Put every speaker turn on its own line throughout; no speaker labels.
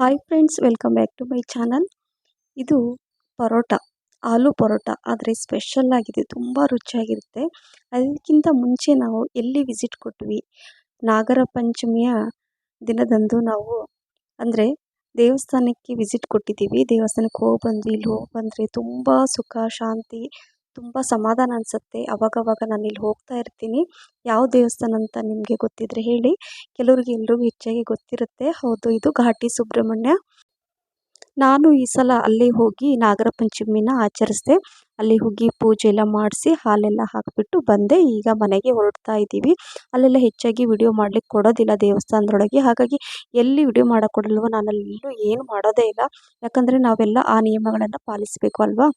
Hi friends welcome back to my channel ಇದು ಪರೋಟ, ಆಲೂ ಪರೋಟ, ಆದರೆ special ಆಗಿದೆ, ತುಂಬ ರುಚಿಯಾಗಿರುತ್ತೆ. ಅದಕ್ಕಿಂತ ಮುಂಚೆ ನಾವು ಎಲ್ಲಿ ವಿಸಿಟ್ ಕೊಟ್ವಿ? ನಾಗರ ಪಂಚಮಿಯ ದಿನದಂದು ನಾವು, ಅಂದರೆ ದೇವಸ್ಥಾನಕ್ಕೆ ವಿಸಿಟ್ ಕೊಟ್ಟಿದ್ದೀವಿ. ದೇವಸ್ಥಾನಕ್ಕೆ ಹೋಗಿ ಬಂದ್ವಿ, ಇಲ್ಲಿ ಹೋಗಿ ಬಂದರೆ ತುಂಬ ಸುಖ, ಶಾಂತಿ ತುಂಬ ಸಮಾಧಾನ ಅನಿಸುತ್ತೆ. ಅವಾಗವಾಗ ನಾನು ಇಲ್ಲಿ ಹೋಗ್ತಾ ಇರ್ತೀನಿ. ಯಾವ ದೇವಸ್ಥಾನ ಅಂತ ನಿಮಗೆ ಗೊತ್ತಿದ್ರೆ ಹೇಳಿ. ಕೆಲವ್ರಿಗೆ ಎಲ್ರಿಗೂ ಹೆಚ್ಚಾಗಿ ಗೊತ್ತಿರುತ್ತೆ. ಹೌದು, ಇದು ಘಾಟಿ ಸುಬ್ರಹ್ಮಣ್ಯ. ನಾನು ಈ ಸಲ ಅಲ್ಲಿ ಹೋಗಿ ನಾಗರ ಪಂಚಮಿನ ಆಚರಿಸಿದೆ. ಅಲ್ಲಿ ಹೋಗಿ ಪೂಜೆ ಎಲ್ಲ ಮಾಡಿಸಿ ಹಾಲೆಲ್ಲ ಹಾಕಿಬಿಟ್ಟು ಬಂದೆ. ಈಗ ಮನೆಗೆ ಹೊರಡ್ತಾ ಇದ್ದೀವಿ. ಅಲ್ಲೆಲ್ಲ ಹೆಚ್ಚಾಗಿ ವಿಡಿಯೋ ಮಾಡ್ಲಿಕ್ಕೆ ಕೊಡೋದಿಲ್ಲ ದೇವಸ್ಥಾನದೊಳಗೆ ಹಾಗಾಗಿ ಎಲ್ಲಿ ವಿಡಿಯೋ ಮಾಡೋಕ್ಕೊಡಲ್ವೋ ನಾನು ಅಲ್ಲಿ ಏನು ಮಾಡೋದೇ ಇಲ್ಲ. ಯಾಕಂದರೆ ನಾವೆಲ್ಲ ಆ ನಿಯಮಗಳನ್ನು ಪಾಲಿಸಬೇಕು ಅಲ್ವಾ?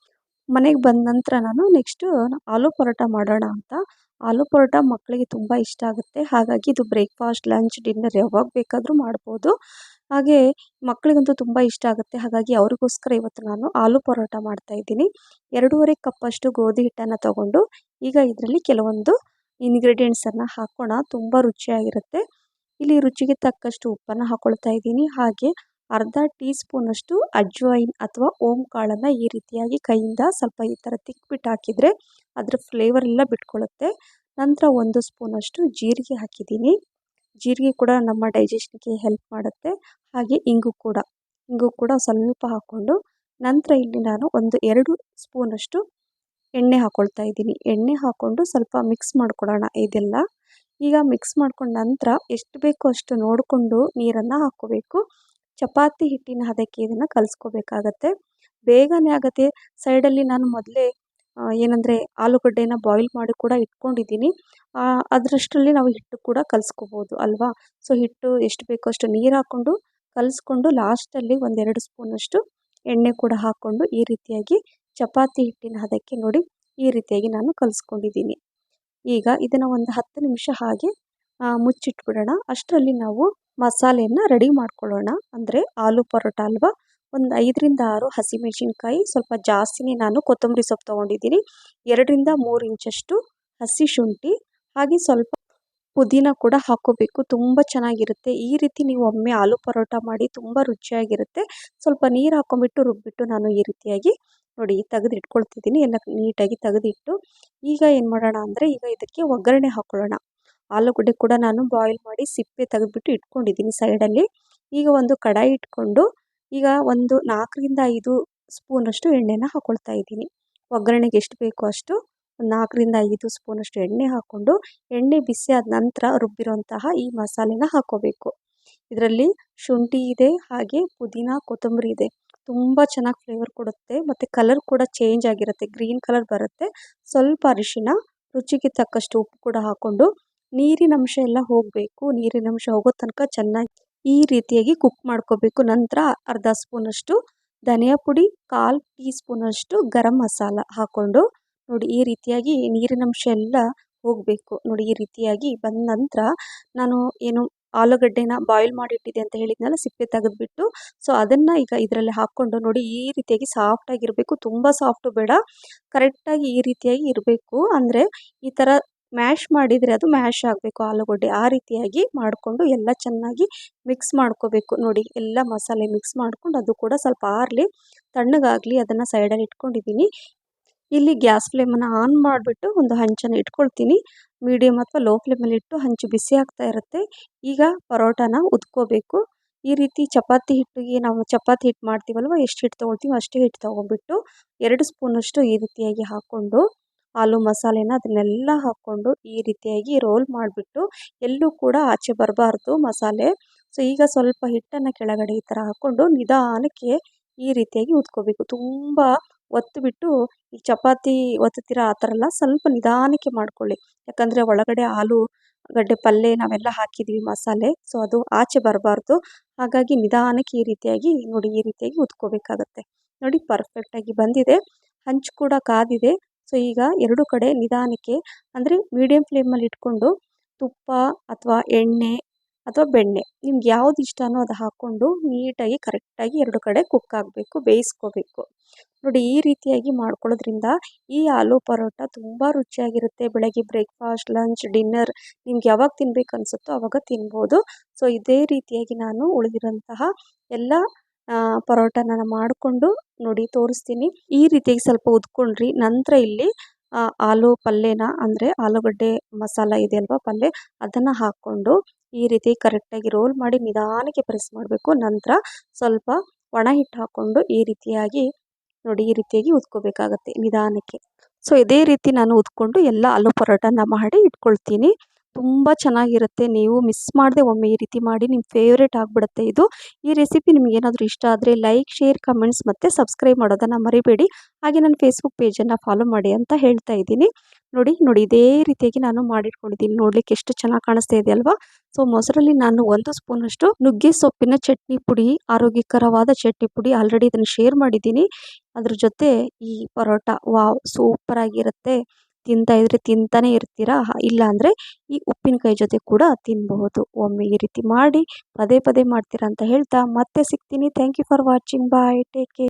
ಮನೆಗೆ ಬಂದ ನಂತರ ನಾನು ನೆಕ್ಸ್ಟು ಆಲೂ ಪರೋಟ ಮಾಡೋಣ ಅಂತ. ಆಲೂ ಪರೋಟ ಮಕ್ಕಳಿಗೆ ತುಂಬ ಇಷ್ಟ ಆಗುತ್ತೆ. ಹಾಗಾಗಿ ಇದು ಬ್ರೇಕ್ಫಾಸ್ಟ್, ಲಂಚ್, ಡಿನ್ನರ್ ಯಾವಾಗ ಬೇಕಾದರೂ ಮಾಡ್ಬೋದು. ಹಾಗೆ ಮಕ್ಕಳಿಗಂತೂ ತುಂಬ ಇಷ್ಟ ಆಗುತ್ತೆ. ಹಾಗಾಗಿ ಅವ್ರಿಗೋಸ್ಕರ ಇವತ್ತು ನಾನು ಆಲೂ ಪರೋಟ ಮಾಡ್ತಾಯಿದ್ದೀನಿ ಎರಡೂವರೆ ಕಪ್ಪಷ್ಟು ಗೋಧಿ ಹಿಟ್ಟನ್ನು ತಗೊಂಡು ಈಗ ಇದರಲ್ಲಿ ಕೆಲವೊಂದು ಇನ್ಗ್ರೀಡಿಯೆಂಟ್ಸನ್ನು ಹಾಕೋಣ. ತುಂಬ ರುಚಿಯಾಗಿರುತ್ತೆ. ಇಲ್ಲಿ ರುಚಿಗೆ ತಕ್ಕಷ್ಟು ಉಪ್ಪನ್ನು ಹಾಕ್ಕೊಳ್ತಾ ಇದ್ದೀನಿ. ಹಾಗೆ ಅರ್ಧ ಟೀ ಸ್ಪೂನಷ್ಟು ಅಜ್ವೈನ್ ಅಥವಾ ಓಂ ಕಾಳನ್ನು ಈ ರೀತಿಯಾಗಿ ಕೈಯಿಂದ ಸ್ವಲ್ಪ ಈ ಥರ ತಿಕ್ಬಿಟ್ಟು ಹಾಕಿದರೆ ಅದರ ಫ್ಲೇವರ್ ಎಲ್ಲ ಬಿಟ್ಕೊಳ್ಳುತ್ತೆ ನಂತರ ಒಂದು ಸ್ಪೂನಷ್ಟು ಜೀರಿಗೆ ಹಾಕಿದ್ದೀನಿ. ಜೀರಿಗೆ ಕೂಡ ನಮ್ಮ ಡೈಜೆಷನ್ಗೆ ಹೆಲ್ಪ್ ಮಾಡುತ್ತೆ. ಹಾಗೆ ಇಂಗು ಕೂಡ. ಇಂಗು ಕೂಡ ಸ್ವಲ್ಪ ಹಾಕ್ಕೊಂಡು ನಂತರ ಇಲ್ಲಿ ನಾನು ಒಂದು ಎರಡು ಸ್ಪೂನಷ್ಟು ಎಣ್ಣೆ ಹಾಕ್ಕೊಳ್ತಾ ಇದ್ದೀನಿ. ಎಣ್ಣೆ ಹಾಕ್ಕೊಂಡು ಸ್ವಲ್ಪ ಮಿಕ್ಸ್ ಮಾಡ್ಕೊಳ್ಳೋಣ ಇದೆಲ್ಲ. ಈಗ ಮಿಕ್ಸ್ ಮಾಡ್ಕೊಂಡ ನಂತರ ಎಷ್ಟು ಬೇಕೋ ಅಷ್ಟು ನೋಡಿಕೊಂಡು ನೀರನ್ನು ಹಾಕ್ಕೋಬೇಕು. ಚಪಾತಿ ಹಿಟ್ಟಿನ ಹದಕ್ಕೆ ಇದನ್ನು ಕಲಸ್ಕೋಬೇಕಾಗತ್ತೆ. ಬೇಗನೆ ಆಗುತ್ತೆ. ಸೈಡಲ್ಲಿ ನಾನು ಮೊದಲೇ ಏನಂದರೆ ಆಲೂಗಡ್ಡೆನ ಬಾಯ್ಲ್ ಮಾಡಿ ಕೂಡ ಇಟ್ಕೊಂಡಿದ್ದೀನಿ. ಅದರಷ್ಟರಲ್ಲಿ ನಾವು ಹಿಟ್ಟು ಕೂಡ ಕಲಿಸ್ಕೋಬೋದು ಅಲ್ವಾ? ಸೊ ಹಿಟ್ಟು ಎಷ್ಟು ಬೇಕೋ ಅಷ್ಟು ನೀರು ಹಾಕ್ಕೊಂಡು ಕಲಿಸ್ಕೊಂಡು ಲಾಸ್ಟಲ್ಲಿ ಒಂದೆರಡು ಸ್ಪೂನಷ್ಟು ಎಣ್ಣೆ ಕೂಡ ಹಾಕ್ಕೊಂಡು ಈ ರೀತಿಯಾಗಿ ಚಪಾತಿ ಹಿಟ್ಟಿನ ಹದಕ್ಕೆ ನೋಡಿ ಈ ರೀತಿಯಾಗಿ ನಾನು ಕಲಸ್ಕೊಂಡಿದ್ದೀನಿ. ಈಗ ಇದನ್ನು ಒಂದು ಹತ್ತು ನಿಮಿಷ ಹಾಗೆ ಮುಚ್ಚಿಟ್ಬಿಡೋಣ. ಅಷ್ಟರಲ್ಲಿ ನಾವು ಮಸಾಲೆಯನ್ನು ರೆಡಿ ಮಾಡ್ಕೊಳ್ಳೋಣ. ಅಂದರೆ ಆಲೂ ಪರೋಟ ಅಲ್ವಾ? ಒಂದು ಐದರಿಂದ ಆರು ಹಸಿಮೆಣಸಿನ್ಕಾಯಿ, ಸ್ವಲ್ಪ ಜಾಸ್ತಿನೇ ನಾನು ಕೊತ್ತಂಬರಿ ಸೊಪ್ಪು ತೊಗೊಂಡಿದ್ದೀನಿ. ಎರಡರಿಂದ ಮೂರು ಇಂಚಷ್ಟು ಹಸಿ ಶುಂಠಿ, ಹಾಗೆ ಸ್ವಲ್ಪ ಪುದೀನ ಕೂಡ ಹಾಕೋಬೇಕು ತುಂಬ ಚೆನ್ನಾಗಿರುತ್ತೆ. ಈ ರೀತಿ ನೀವು ಒಮ್ಮೆ ಆಲೂ ಪರೋಟ ಮಾಡಿ ತುಂಬ ರುಚಿಯಾಗಿರುತ್ತೆ. ಸ್ವಲ್ಪ ನೀರು ಹಾಕ್ಕೊಂಬಿಟ್ಟು ರುಬ್ಬಿಟ್ಟು ನಾನು ಈ ರೀತಿಯಾಗಿ ನೋಡಿ ತೆಗೆದು ಇಟ್ಕೊಳ್ತಿದ್ದೀನಿ ಎಲ್ಲ ನೀಟಾಗಿ ತೆಗೆದಿಟ್ಟು ಈಗ ಏನು ಮಾಡೋಣ ಅಂದರೆ ಈಗ ಇದಕ್ಕೆ ಒಗ್ಗರಣೆ ಹಾಕ್ಕೊಳ್ಳೋಣ. ಆಲೂಗಡ್ಡೆ ಕೂಡ ನಾನು ಬಾಯ್ಲ್ ಮಾಡಿ ಸಿಪ್ಪೆ ತೆಗೆದ್ಬಿಟ್ಟು ಇಟ್ಕೊಂಡಿದ್ದೀನಿ ಸೈಡಲ್ಲಿ ಈಗ ಒಂದು ಕಡಾಯಿ ಇಟ್ಕೊಂಡು ಈಗ ಒಂದು ನಾಲ್ಕರಿಂದ ಐದು ಸ್ಪೂನಷ್ಟು ಎಣ್ಣೆನ ಹಾಕ್ಕೊಳ್ತಾ ಇದ್ದೀನಿ. ಒಗ್ಗರಣೆಗೆ ಎಷ್ಟು ಬೇಕೋ ಅಷ್ಟು ನಾಲ್ಕರಿಂದ ಐದು ಸ್ಪೂನಷ್ಟು ಎಣ್ಣೆ ಹಾಕ್ಕೊಂಡು ಎಣ್ಣೆ ಬಿಸಿ ಆದ ನಂತರ ರುಬ್ಬಿರೋಂತಹ ಈ ಮಸಾಲೆನ ಹಾಕ್ಕೋಬೇಕು ಇದರಲ್ಲಿ ಶುಂಠಿ ಇದೆ, ಹಾಗೆ ಪುದೀನ, ಕೊತ್ತಂಬರಿ ಇದೆ. ತುಂಬ ಚೆನ್ನಾಗಿ ಫ್ಲೇವರ್ ಕೊಡುತ್ತೆ ಮತ್ತು ಕಲರ್ ಕೂಡ ಚೇಂಜ್ ಆಗಿರುತ್ತೆ. ಗ್ರೀನ್ ಕಲರ್ ಬರುತ್ತೆ. ಸ್ವಲ್ಪ ಅರಿಶಿನ ರುಚಿಗೆ ತಕ್ಕಷ್ಟು ಉಪ್ಪು ಕೂಡ ಹಾಕ್ಕೊಂಡು ನೀರಿನ ಅಂಶ ಎಲ್ಲ ಹೋಗಬೇಕು, ನೀರಿನ ಅಂಶ ಹೋಗೋ ತನಕ ಚೆನ್ನಾಗಿ ಈ ರೀತಿಯಾಗಿ ಕುಕ್ ಮಾಡ್ಕೋಬೇಕು. ನಂತರ ಅರ್ಧ ಸ್ಪೂನಷ್ಟು ಧನಿಯಾ ಪುಡಿ, ಕಾಲು ಟೀ ಸ್ಪೂನಷ್ಟು ಗರಂ ಮಸಾಲ ಹಾಕ್ಕೊಂಡು ನೋಡಿ ಈ ರೀತಿಯಾಗಿ ನೀರಿನಂಶ ಎಲ್ಲ ಹೋಗಬೇಕು. ನೋಡಿ ಈ ರೀತಿಯಾಗಿ ಬಂದ ನಂತರ ನಾನು ಏನು ಆಲೂಗಡ್ಡೆನ ಬಾಯ್ಲ್ ಮಾಡಿಟ್ಟಿದೆ ಅಂತ ಹೇಳಿದ್ನಲ್ಲ, ಸಿಪ್ಪೆ ತೆಗೆದುಬಿಟ್ಟು. ಸೊ ಅದನ್ನು ಈಗ ಇದರಲ್ಲಿ ಹಾಕ್ಕೊಂಡು ನೋಡಿ ಈ ರೀತಿಯಾಗಿ ಸಾಫ್ಟಾಗಿರಬೇಕು ತುಂಬ ಸಾಫ್ಟು ಬೇಡ ಕರೆಕ್ಟಾಗಿ ಈ ರೀತಿಯಾಗಿ ಇರಬೇಕು. ಅಂದರೆ ಈ ಥರ ಮ್ಯಾಶ್ ಮಾಡಿದರೆ ಅದು ಮ್ಯಾಶ್ ಆಗಬೇಕು, ಆಲೂಗಡ್ಡೆ ಆ ರೀತಿಯಾಗಿ ಮಾಡಿಕೊಂಡು ಎಲ್ಲ ಚೆನ್ನಾಗಿ ಮಿಕ್ಸ್ ಮಾಡ್ಕೋಬೇಕು. ನೋಡಿ, ಎಲ್ಲ ಮಸಾಲೆ ಮಿಕ್ಸ್ ಮಾಡ್ಕೊಂಡು ಅದು ಕೂಡ ಸ್ವಲ್ಪ ಆರಲಿ, ತಣ್ಣಗಾಗಲಿ ಅದನ್ನು ಸೈಡಲ್ಲಿ ಇಟ್ಕೊಂಡಿದ್ದೀನಿ. ಇಲ್ಲಿ ಗ್ಯಾಸ್ ಫ್ಲೇಮನ್ನು ಆನ್ ಮಾಡಿಬಿಟ್ಟು ಒಂದು ಹಂಚನ್ನು ಇಟ್ಕೊಳ್ತೀನಿ. ಮೀಡಿಯಮ್ ಅಥವಾ ಲೋ ಫ್ಲೇಮಲ್ಲಿ ಇಟ್ಟು ಹಂಚು ಬಿಸಿ ಆಗ್ತಾ ಇರುತ್ತೆ. ಈಗ ಪರೋಟಾನ ಉದ್ಕೋಬೇಕು. ಈ ರೀತಿ ಚಪಾತಿ ಹಿಟ್ಟಿಗೆ ನಾವು ಚಪಾತಿ ಹಿಟ್ಟು ಮಾಡ್ತೀವಲ್ವ, ಎಷ್ಟು ಹಿಟ್ಟು ತೊಗೊಳ್ತೀವೋ ಅಷ್ಟೇ ಹಿಟ್ಟು ತೊಗೊಂಬಿಟ್ಟು ಎರಡು ಸ್ಪೂನಷ್ಟು ಈ ರೀತಿಯಾಗಿ ಹಾಕ್ಕೊಂಡು ಆಲೂ ಮಸಾಲೆನ ಅದನ್ನೆಲ್ಲ ಹಾಕ್ಕೊಂಡು ಈ ರೀತಿಯಾಗಿ ರೋಲ್ ಮಾಡಿಬಿಟ್ಟು ಎಲ್ಲೂ ಕೂಡ ಆಚೆ ಬರಬಾರ್ದು ಮಸಾಲೆ. ಸೊ ಈಗ ಸ್ವಲ್ಪ ಹಿಟ್ಟನ್ನು ಕೆಳಗಡೆ ಈ ಥರ ಹಾಕ್ಕೊಂಡು ನಿಧಾನಕ್ಕೆ ಈ ರೀತಿಯಾಗಿ ಉತ್ಕೋಬೇಕು ತುಂಬ ಒತ್ತು ಬಿಟ್ಟು ಈ ಚಪಾತಿ ಒತ್ತುತ್ತೀರ ಆ ಥರ ಎಲ್ಲ ಸ್ವಲ್ಪ ನಿಧಾನಕ್ಕೆ ಮಾಡ್ಕೊಳ್ಳಿ. ಯಾಕಂದರೆ ಒಳಗಡೆ ಆಲೂಗಡ್ಡೆ ಪಲ್ಯ ನಾವೆಲ್ಲ ಹಾಕಿದ್ದೀವಿ ಮಸಾಲೆ. ಸೊ ಅದು ಆಚೆ ಬರಬಾರ್ದು. ಹಾಗಾಗಿ ನಿಧಾನಕ್ಕೆ ಈ ರೀತಿಯಾಗಿ ನೋಡಿ ಈ ರೀತಿಯಾಗಿ ಉತ್ಕೋಬೇಕಾಗತ್ತೆ ನೋಡಿ ಪರ್ಫೆಕ್ಟಾಗಿ ಬಂದಿದೆ. ಹಂಚು ಕೂಡ ಕಾದಿದೆ. ಸೊ, ಈಗ ಎರಡು ಕಡೆ ನಿಧಾನಕ್ಕೆ ಅಂದರೆ ಮೀಡಿಯಮ್ ಫ್ಲೇಮಲ್ಲಿ ಇಟ್ಕೊಂಡು ತುಪ್ಪ ಅಥವಾ ಎಣ್ಣೆ ಅಥವಾ ಬೆಣ್ಣೆ ನಿಮ್ಗೆ ಯಾವ್ದು ಇಷ್ಟನೋ ಅದು ಹಾಕ್ಕೊಂಡು ನೀಟಾಗಿ ಕರೆಕ್ಟಾಗಿ ಎರಡು ಕಡೆ ಕುಕ್ ಆಗಬೇಕು, ಬೇಯಿಸ್ಕೋಬೇಕು. ನೋಡಿ, ಈ ರೀತಿಯಾಗಿ ಮಾಡ್ಕೊಳ್ಳೋದ್ರಿಂದ ಈ ಆಲೂ ಪರೋಟ ತುಂಬ ರುಚಿಯಾಗಿರುತ್ತೆ. ಬೆಳಗ್ಗೆ ಬ್ರೇಕ್ಫಾಸ್ಟ್ ಲಂಚ್ ಡಿನ್ನರ್ ನಿಮ್ಗೆ ಯಾವಾಗ ತಿನ್ಬೇಕು ಅನಿಸುತ್ತೋ ಅವಾಗ ತಿನ್ಬೋದು. ಸೊ, ಇದೇ ರೀತಿಯಾಗಿ ನಾನು ಉಳಿದಿರೋಂತಹ ಎಲ್ಲ ಪರೋಟನ ಮಾಡಿಕೊಂಡು ನೋಡಿ ತೋರಿಸ್ತೀನಿ. ಈ ರೀತಿಯಾಗಿ ಸ್ವಲ್ಪ ಉದ್ಕೊಂಡ್ರಿ. ನಂತರ ಇಲ್ಲಿ ಆಲೂ ಪಲ್ಯನ ಅಂದರೆ ಆಲೂಗಡ್ಡೆ ಮಸಾಲ ಇದೆ ಅಲ್ವಾ ಪಲ್ಯ, ಅದನ್ನು ಹಾಕ್ಕೊಂಡು ಈ ರೀತಿ ಕರೆಕ್ಟಾಗಿ ರೋಲ್ ಮಾಡಿ ನಿಧಾನಕ್ಕೆ ಪ್ರೆಸ್ ಮಾಡಬೇಕು. ನಂತರ ಸ್ವಲ್ಪ ಒಣ ಹಿಟ್ಟು ಹಾಕ್ಕೊಂಡು ಈ ರೀತಿಯಾಗಿ ನೋಡಿ, ಈ ರೀತಿಯಾಗಿ ಉದ್ಕೋಬೇಕಾಗತ್ತೆ ನಿಧಾನಕ್ಕೆ. ಸೊ ಇದೇ ರೀತಿ ನಾನು ಉದ್ಕೊಂಡು ಎಲ್ಲ ಆಲೂ ಪರೋಟನ ಮಾಡಿ ಇಟ್ಕೊಳ್ತೀನಿ. ತುಂಬ ಚೆನ್ನಾಗಿರುತ್ತೆ. ನೀವು ಮಿಸ್ ಮಾಡದೆ ಒಮ್ಮೆ ಈ ರೀತಿ ಮಾಡಿ ನಿಮ್ಮ ಫೇವ್ರೇಟ್ ಆಗಿಬಿಡುತ್ತೆ ಇದು. ಈ ರೆಸಿಪಿ ನಿಮ್ಗೆ ಏನಾದರೂ ಇಷ್ಟ ಆದರೆ ಲೈಕ್ ಶೇರ್ ಕಮೆಂಟ್ಸ್ ಮತ್ತು ಸಬ್ಸ್ಕ್ರೈಬ್ ಮಾಡೋದನ್ನು ಮರಿಬೇಡಿ. ಹಾಗೆ ನನ್ನ ಫೇಸ್ಬುಕ್ ಪೇಜನ್ನು ಫಾಲೋ ಮಾಡಿ ಅಂತ ಹೇಳ್ತಾ ಇದ್ದೀನಿ. ನೋಡಿ ನೋಡಿ ಇದೇ ರೀತಿಯಾಗಿ ನಾನು ಮಾಡಿಟ್ಕೊಂಡಿದ್ದೀನಿ. ನೋಡಲಿಕ್ಕೆ ಎಷ್ಟು ಚೆನ್ನಾಗಿ ಕಾಣಿಸ್ತಾ ಇದೆ ಅಲ್ವಾ? ಸೊ ಮೊಸರಲ್ಲಿ ನಾನು ಒಂದು ಸ್ಪೂನಷ್ಟು ನುಗ್ಗೆ ಸೊಪ್ಪಿನ ಚಟ್ನಿ ಪುಡಿ, ಆರೋಗ್ಯಕರವಾದ ಚಟ್ನಿ ಪುಡಿ ಆಲ್ರೆಡಿ ಇದನ್ನು ಶೇರ್ ಮಾಡಿದ್ದೀನಿ. ಅದ್ರ ಜೊತೆ ಈ ಪರೋಟ, ವಾವ್ ಸೂಪರ್ ಆಗಿರುತ್ತೆ. ತಿಂತಾ ಇದ್ರೆ ತಿಂತಾನೆ ಇರ್ತೀರಾ? ಇಲ್ಲ ಅಂದರೆ ಈ ಉಪ್ಪಿನಕಾಯಿ ಜೊತೆ ಕೂಡ ತಿನ್ಬಹುದು. ಒಮ್ಮೆ ಈ ರೀತಿ ಮಾಡಿ ಪದೇ ಪದೇ ಮಾಡ್ತೀರಾ ಅಂತ ಹೇಳ್ತಾ ಮತ್ತೆ ಸಿಗ್ತೀನಿ. Thank you for watching bye take care